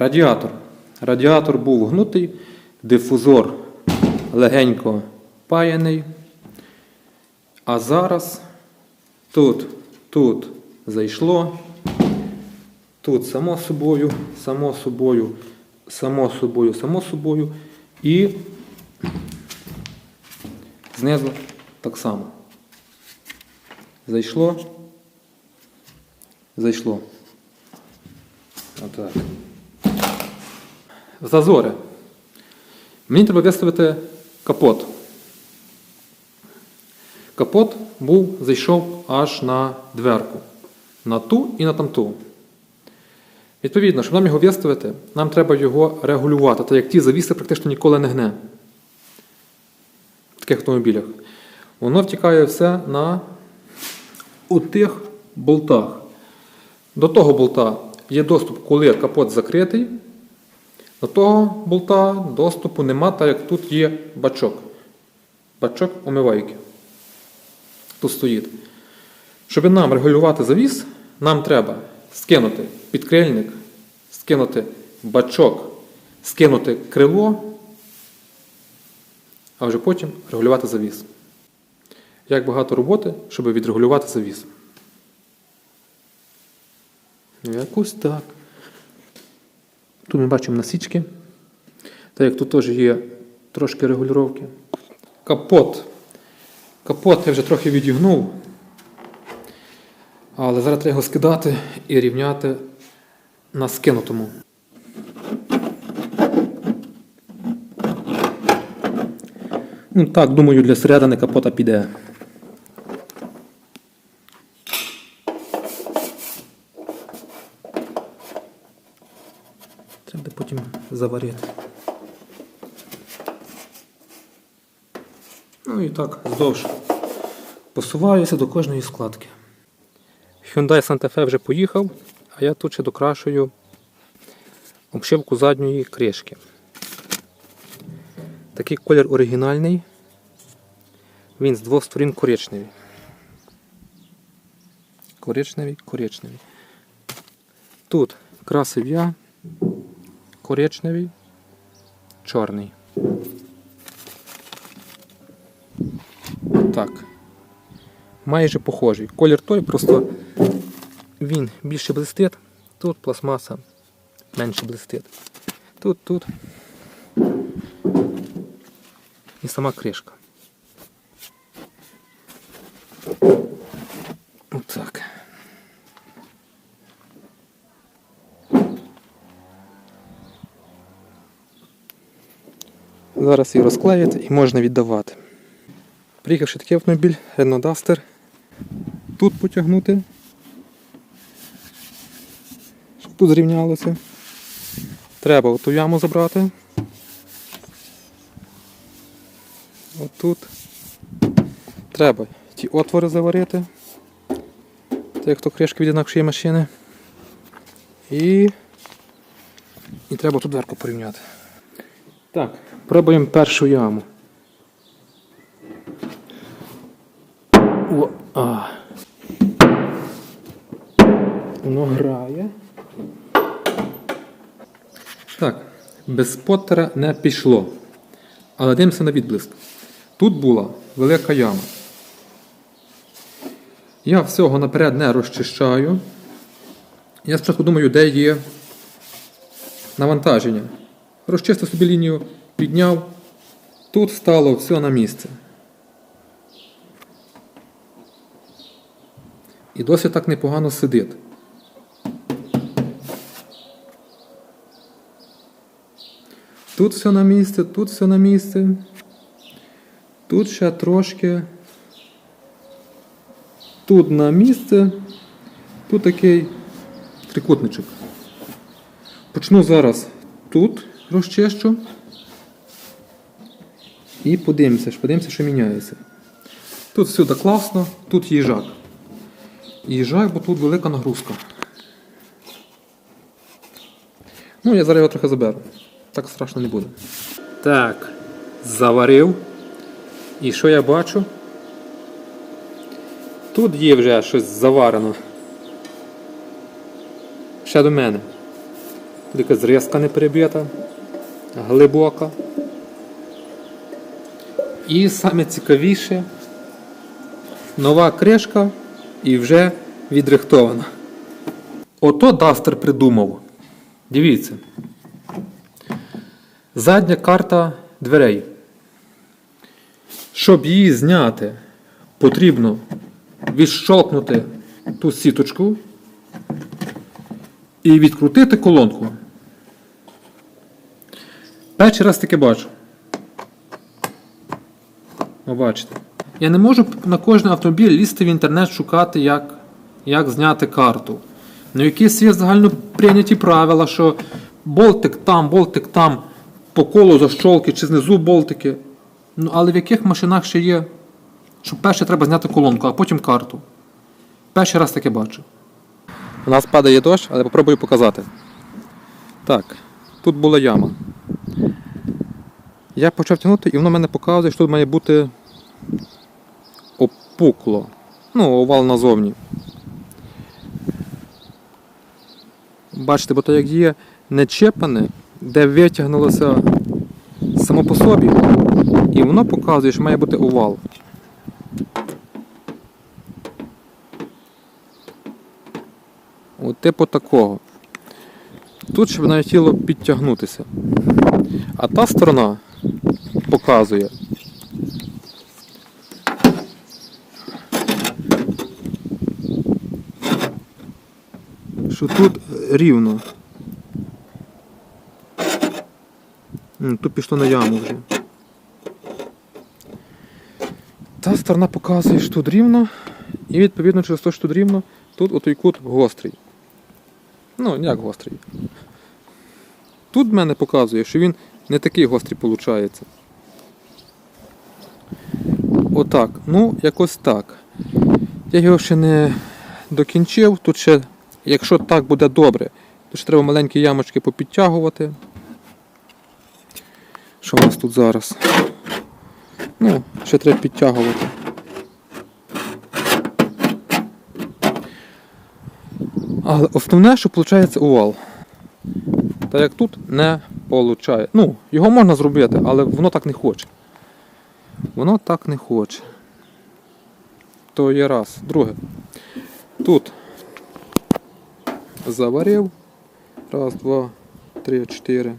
Радіатор. Радіатор був гнутий, дифузор легенько паяний. А зараз тут, тут зайшло, тут само собою, само собою, само собою, само собою. І знизу так само. Зайшло. Зайшло. Отак. Зазори. Мені треба виставити капот. Капот був, зайшов аж на дверку. На ту і на тамту. Відповідно, щоб нам його виставити, нам треба його регулювати, так як ті завіси практично ніколи не гне. В таких автомобілях. Воно втікає все на тих болтах. До того болта є доступ, коли капот закритий. До того болта доступу нема, так як тут є бачок. Бачок омивайки. Тут стоїть. Щоб нам регулювати завіс, нам треба скинути підкрильник, скинути бачок, скинути крило, а вже потім регулювати завіс. Як багато роботи, щоб відрегулювати завіс. Якось так. Тут ми бачимо насічки. Так як тут теж є трошки регулювання. Капот. Капот я вже трохи відігнув. Але зараз треба його скидати і рівняти на скинутому. Ну так, думаю, для середини капота піде. Треба буде потім заварити. Ну і так, вздовж посуваюся до кожної складки. Hyundai Santa Fe вже поїхав, а я тут ще докрашую обшивку задньої кришки. Такий колір оригінальний. Він з двох сторін коричневий. Коричневий, коричневий. Тут красив я, коричневий, чорний. Так. Майже похожий. Колір той, просто він більше блистить, тут пластмаса менше блистить. Тут, тут. І сама кришка. Отак. Зараз її розклеїти і можна віддавати. Приїхавши такий автомобіль, Renault Duster. Тут потягнути, щоб тут зрівнялося. Треба оту яму забрати. Отут. Треба ті отвори заварити. Так як то кришки від інакшої машини. І. І треба ту дверку порівняти. Так, пробуємо першу яму. Воно грає. Так, без споттера не пішло. Але дивимося на відблиск. Тут була велика яма. Я всього наперед не розчищаю. Я спочатку думаю, де є навантаження. Розчистив собі лінію, підняв. Тут стало все на місце. І досить так непогано сидить. Тут все на місце, тут все на місце. Тут ще трошки. Тут на місце. Тут такий трикутничок. Почну зараз тут розчищу. І подивимося, подивимося, що міняється. Тут всюди класно, тут їжак. Їжак, бо тут велика нагрузка. Ну, я зараз його трохи заберу. Так страшно не буде. Так, заварив. І що я бачу? Тут є вже щось заварено. Ще до мене. Тут якась зрізка не перебита, глибока. І саме цікавіше, нова кришка і вже відрихтована. Ото Дастер придумав. Дивіться. Задня карта дверей. Щоб її зняти, потрібно відщолкнути ту сіточку і відкрутити колонку. Перший раз таке бачу. О, бачите. Я не можу на кожен автомобіль лізти в інтернет шукати, як, як зняти карту. Ну, якісь є загально прийняті правила, що болтик там, болтик там, по колу защолки чи знизу болтики. Ну, але в яких машинах ще є, що перше треба зняти колонку, а потім карту. Перший раз таке бачу. У нас падає дощ, але попробую показати. Так, тут була яма. Я почав тягнути, і воно мене показує, що тут має бути опукло. Ну, овал назовні. Бачите, бо то як є нечепане, де витягнулося само по собі, і воно показує, що має бути овал. От типу такого. Тут щоб навіть тіло підтягнутися. А та сторона показує. Що тут рівно. Тут пішло на яму вже. Та сторона показує, що тут рівно, і відповідно через те, що тут рівно, тут отой кут гострий. Ну, як гострий. Тут в мене показує, що він не такий гострий виходить. Отак. Ну, якось так. Я його ще не докінчив. Тут ще, якщо так буде добре, то ще треба маленькі ямочки попідтягувати. Що у нас тут зараз? Ну, ще треба підтягувати. Але основне, що виходить овал. Та як тут не виходить. Ну, його можна зробити, але воно так не хоче. Воно так не хоче. То є раз. Друге. Тут заварив. Раз, два, три, чотири.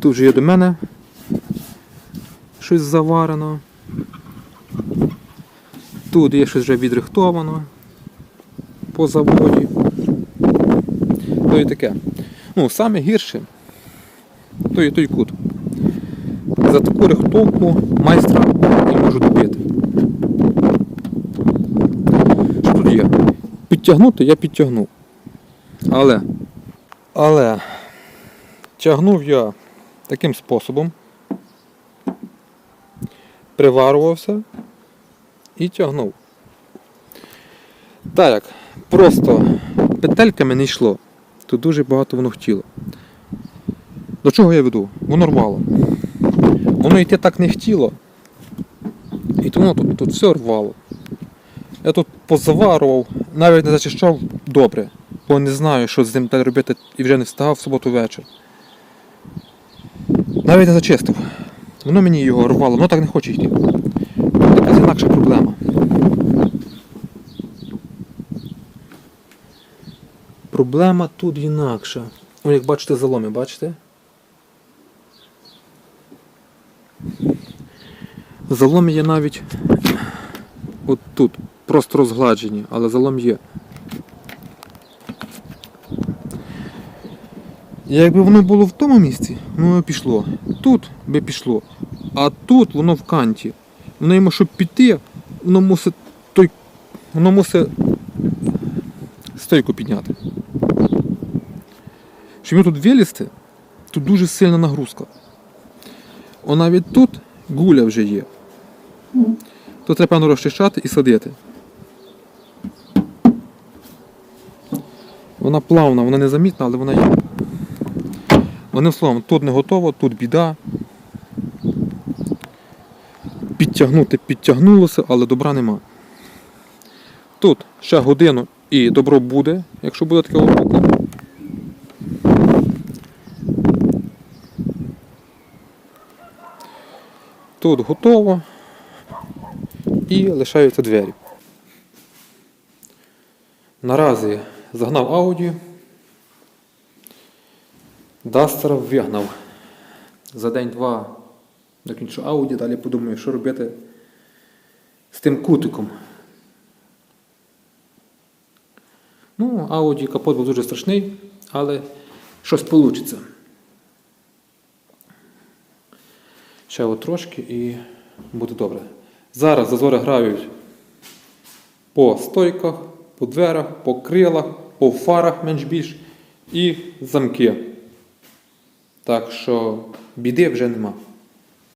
Тут же є до мене щось заварено. Тут є щось вже відрихтовано по заводі. То і таке. Ну, саме гірше то і той кут. За таку рихтовку майстра не можу добити. Що тут є? Підтягнути я підтягнув. Але, але тягнув я таким способом, приварювався і тягнув. Так як просто петельками не йшло, то дуже багато воно хотіло. До чого я веду? Воно рвало. Воно йти так не хотіло. І тому тут, тут все рвало. Я тут позаварував, навіть не зачищав добре, бо не знаю, що з ним далі робити і вже не встигав в суботу вечір. Навіть не зачистив. Воно мені його рвало, воно так не хоче йти. Якась інакша проблема. Проблема тут інакша. О, як бачите, заломи, бачите? Заломи є навіть от тут, просто розгладжені, але залом є. Якби воно було в тому місці, воно би пішло. Тут би пішло. А тут воно в канті. Воно йому, щоб піти, воно мусить той. Воно мусить стойку підняти. Щоб йому тут вилізти, тут дуже сильна нагрузка. О навіть тут гуля вже є. То треба певно розчищати і садити. Вона плавна, вона незамітна, але вона є. Одним словом, тут не готово, тут біда. Підтягнути підтягнулося, але добра нема. Тут ще годину І добро буде, якщо буде таке глибоко. Тут готово. І лишаються двері. Наразі загнав Audi. Дастера вигнав. За день-два закінчу Audi, далі подумаю, що робити з тим кутиком. Ну, Audi капот був дуже страшний, але щось вийде. Ще от трошки і буде добре. Зараз зазори грають по стойках, по дверах, по крилах, по фарах менш більш і замки. Так що біди вже нема.